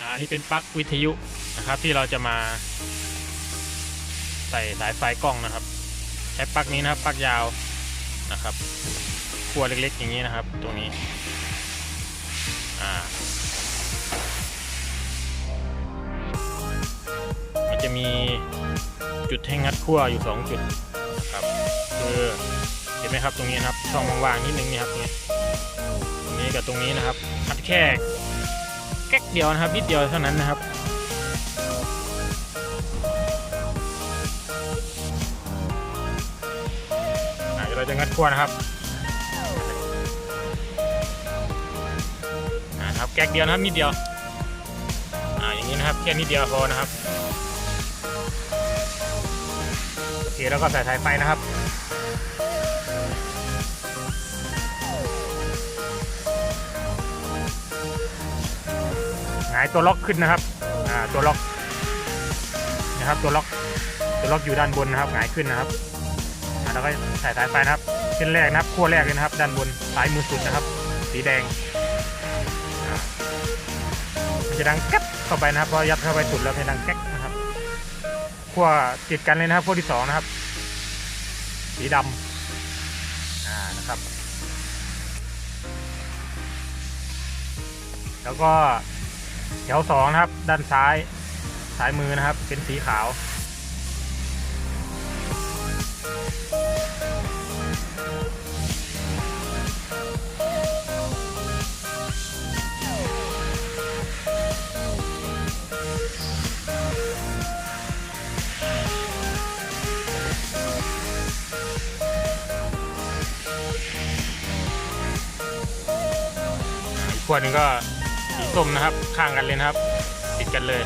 อ่านี่เป็นปลั๊กวิทยุนะครับ ที่เราจะมา ใส่สายไฟกล้องนะครับ ใช้ปลั๊กนี้นะครับปลั๊กยาวนะครับขั้วเล็กๆ อย่างนี้นะครับ ตรงนี้อ่ามันจะมีจุดให้งัดขั้วอยู่ 2 จุดนะครับคือเห็นไหมครับตรงนี้นะครับช่องว่างๆนิดนึงนี่ครับตรงนี้ตรงนี้กับตรงนี้นะครับงัดแค่ แก๊กเดียวนะครับนิดเดียวเท่านั้นนะครับเดี๋ยวเราจะงัดขั้วนะครับอ่าครับแก๊กเดียวนะครับนิดเดียวอ่าอย่างนี้นะครับแค่นิดเดียวพอนะครับโอเคแล้วก็ใส่สายไฟนะครับายตัวล็อกขึ้นนะครับอ่าตัวล็อกนะครับตัวล็อกตัวล็อกอยู่ด้านบนนะครับหงายขึ้นนะครับแล้วก็ใส่สายไฟนะครับเส้นแรกนะครับขั้วแรกเลยนะครับ ด้านบนซ้ายมือสุดนะครับ สีแดงมันจะดังแก๊บเข้าไปนะครับพอยัดเข้าไปสุดแล้วมันจะดังแก๊กนะครับขั้วติดกันเลยนะครับขั้วที่สองนะครับ สีดำอ่านะครับ แล้วก็ แถวสองนะครับ ด้านซ้ายซ้ายมือนะครับ เป็นสีขาว อีกขวดหนึงก็ สีส้มนะครับ ข้างกันเลยนะครับ ติดกันเลย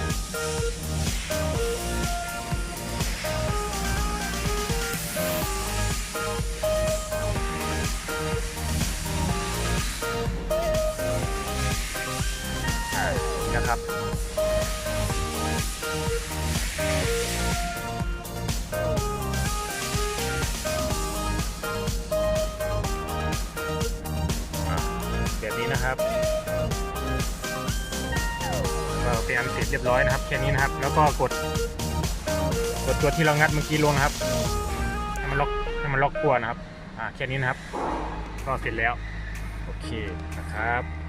อ่านี่นะครับอ่าแบบนี้นะครับ ก็เป็นอันเสร็จเรียบร้อยนะครับแค่นี้นะครับ แล้วก็กดกดตัวที่เรางัดเมื่อกี้ลงนะครับให้มันล็อกให้มันล็อกตัวนะครับอ่าแค่นี้นะครับก็เสร็จแล้ว โอเคนะครับ